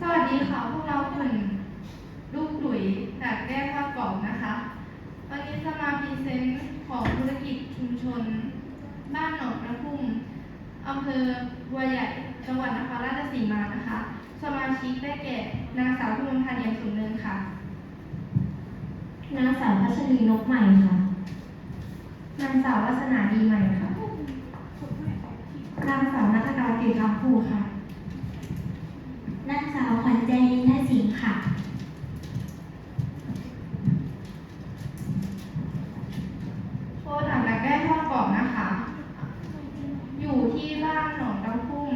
สวัสดีค่ะ พวกเรากลุ่มลูกหลุยจากแก้ข้าวกล่องนะคะ วันนี้จะมาพรีเซนต์ของธุรกิจชุมชน บ้านหนองน้ำพุ่มอำเภอบัวใหญ่ จังหวัดนครราชสีมานะคะ สมาชิกได้แก่นางสาวพิมลพันธ์เอี่ยมสูงเนินค่ะ นางสาวพัชรีนกใหม่ค่ะ นางสาววัฒนาดีใหม่ค่ะ นางสาวนัทการเกตคำภูค่ะ นางสาวขวัญใจนินทสิงห์ค่ะ โคถังและแก้ทอดกรอบนะคะ อยู่ที่บ้านหนองตำพุ่ม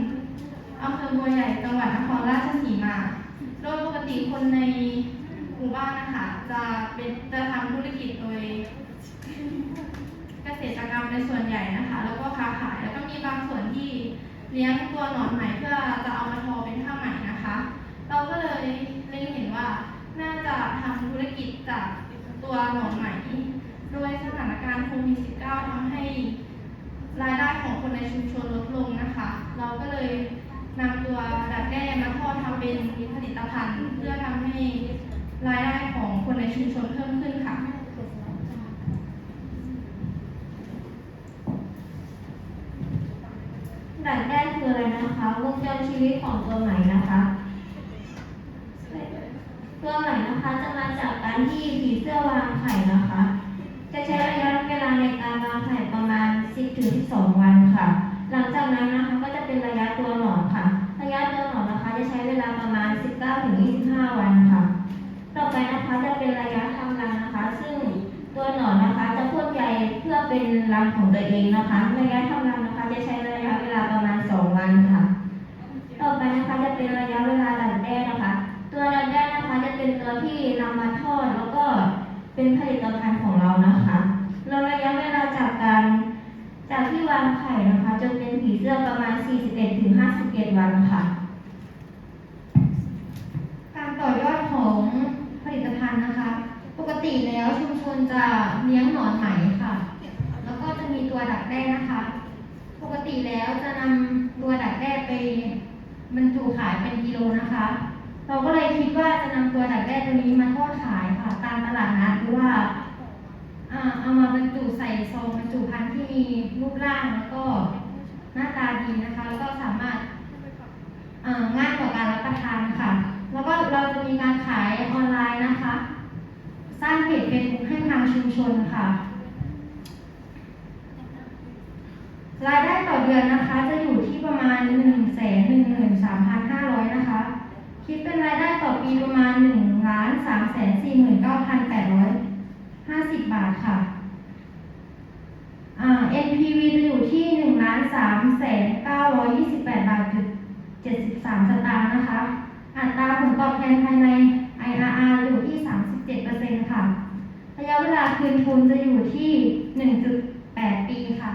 อำเภอ บัวใหญ่จังหวัดนครราชสีมา โดยปกติคนในหมู่บ้านนะคะจะเป็นจะทำธุรกิจโดย เกษตรกรรมเป็นส่วนใหญ่นะคะ แล้วก็ค้าขายแล้วก็มีบางส่วนที่เลี้ยงตัวหนอนไหมเพื่อจะเอามาทอเป็นผ้าไหมนะคะ เราก็เลยเล็งเห็นว่าน่าจะทำธุรกิจจากตัวหนอนไหมโดยสถานการณ์โควิด -19 ทำให้รายได้ของคนในชุมชนลดลงนะคะ เราก็เลย นำตัวดักแด้มาทอดทำเป็นผลิตภัณฑ์ เพื่อทำให้รายได้ของคนในชุมชนเพิ่มขึ้นค่ะดักแด้คืออะไรนะคะวงจรชีวิตของตัวไหมนะคะตัวไหมนะคะจะมาจากการที่ผีเสื้อวาง ถึง25 วันค่ะ ต่อไปนะคะจะเป็นระยะทำรังนะคะ ซึ่งตัวหนอนนะคะจะพ่นใยเพื่อเป็นรังของตัวเองนะคะ ระยะทำรังนะคะจะใช้ระยะเวลาประมาณ 2 วันค่ะ ต่อไปนะคะจะเป็นระยะเวลาดันแด้นะคะ ตัวดันแด้นะคะจะเป็นตัวที่นำมาทอดแล้วก็เป็นผลิตภัณฑ์ของเรานะคะเราระยะเวลาจากการจากที่วางไข่นะคะจนเป็นผีเสื้อประมาณ 41ถึง51 วันค่ะ การต่อยอดของผลิตภัณฑ์นะคะ ปกติแล้วชุมชน จะเลี้ยงหนอนไหมค่ะ แล้วก็จะมีตัวดักแด้นะคะ ปกติแล้วจะนำตัวดักแด้ไปบรรจุขายเป็นกิโลนะคะ เราก็เลยคิดว่าจะนำตัวดักแด้ตัวนี้มาทอดขายค่ะ ตามตลาดนัดหรือว่าเอามาบรรจุใส่ซองบรรจุภัณฑ์ที่มีรูปร่างแล้วก็หน้าตาดีนะคะ แล้วก็สามารถอ่าง่ายต่อการรับประทานค่ะ แล้วก็เราจะมีการขายออนไลน์นะคะ สร้างเพจเป็นให้ทางชุมชนค่ะ รายได้ต่อเดือนนะคะ จะอยู่ที่ประมาณ 1 1 3 5 0 0 นะคะ คิดเป็นรายได้ต่อปีประมาณ1ล้าน3 4 9 8 5 0 บาทค่ะ NPV จะอยู่ที่1ล้าน3แสน928 บาทจุด73 สตางค์นะคะ อัตราผลตอบแทนภายใน IRR อยู่ที่ 37%ค่ะ ระยะเวลา คืนทุนจะอยู่ที่ 1.8 ปีค่ะ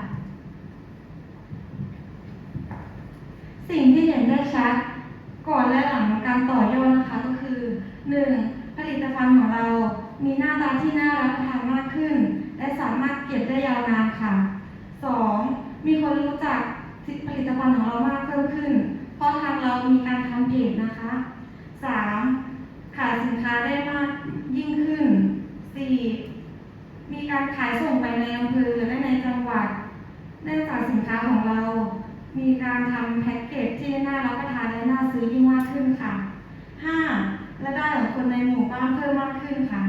สิ่งที่เห็นได้ชัดก่อนและหลังการต่อยอดนะคะก็คือ 1. ผลิตภัณฑ์ของเรา มีหน้าตาที่น่ารับประทานมากขึ้น และสามารถเก็บได้ยาวนานค่ะ 2. มีคนรู้จักผลิตภัณฑ์ของเรามากเพิ่มขึ้น เพราะทางเรามีการทำเพจนะคะ 3. ขายสินค้าได้มากยิ่งขึ้น 4. มีการขายส่งไปในอำเภอและในจังหวัด เนื่องจากสินค้าของเรา มีการทำแพ็กเกจที่น่ารับประทานและน่าซื้อยิ่งมากขึ้นค่ะ 5. และได้ของคนในหมู่บ้านเพิ่มมากขึ้นค่ะ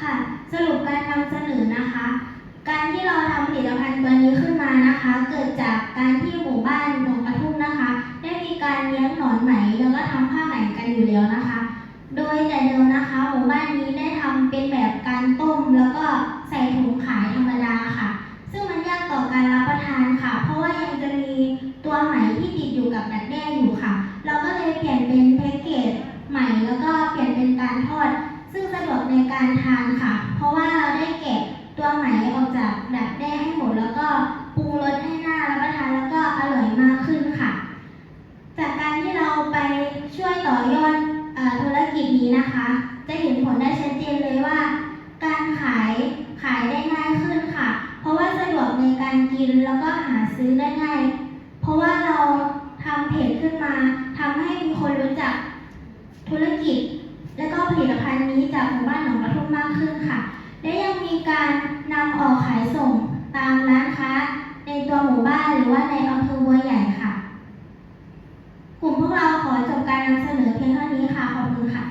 ค่ะ สรุปการนำเสนอนะคะ การที่เราทำผลิตภัณฑ์ตัวนี้ขึ้นมานะคะ เกิดจากการที่หมู่บ้านหนองกระทุ่มนะคะ ได้มีการเลี้ยงหนอนไหมแล้วก็ทำผ้าไหมกันอยู่แล้วนะคะ โดยแต่เดิมนะคะ หมู่บ้านนี้ได้ทำเป็นแบบการต้ม แล้วก็ใส่ถุงขายธรรมดาค่ะ ซึ่งมันยากต่อการรับประทานค่ะ เพราะว่ายังจะมีตัวไหมที่ติดอยู่กับดักแด้อยู่ค่ะ เราก็เลยเปลี่ยนเป็นแพ็กเกจใหม่แล้วก็เปลี่ยนเป็นการทอด ซึ่งสะดวกในการทานค่ะ เพราะว่าเราได้แกะตัวไหมออกจากดักแด้ให้หมด แล้วก็ปรุงรสให้น่ารับประทานแล้วก็อร่อยมากขึ้นค่ะ จากการที่เราไปช่วยต่อยอดเออธุรกิจนี้นะคะ จะเห็นผลได้ชัดเจนเลยว่า การขายขายได้ง่ายขึ้นค่ะ เพราะว่าสะดวกในการกินแล้วก็หาซื้อได้ง่าย เพราะว่าเราทำเพจขึ้นมา มาทำให้มีคนรู้จัก ธุรกิจ และก็ผลิตภัณฑ์นี้จากหมู่บ้านหนองกระทุ่มมากขึ้นค่ะ และยังมีการนำออกขายส่งตามร้านค้า ในตัวหมู่บ้านหรือว่าในอำเภอบัวใหญ่ค่ะ กลุ่มพวกเราขอจบการนำเสนอเพียงเท่านี้ค่ะ ขอบคุณค่ะ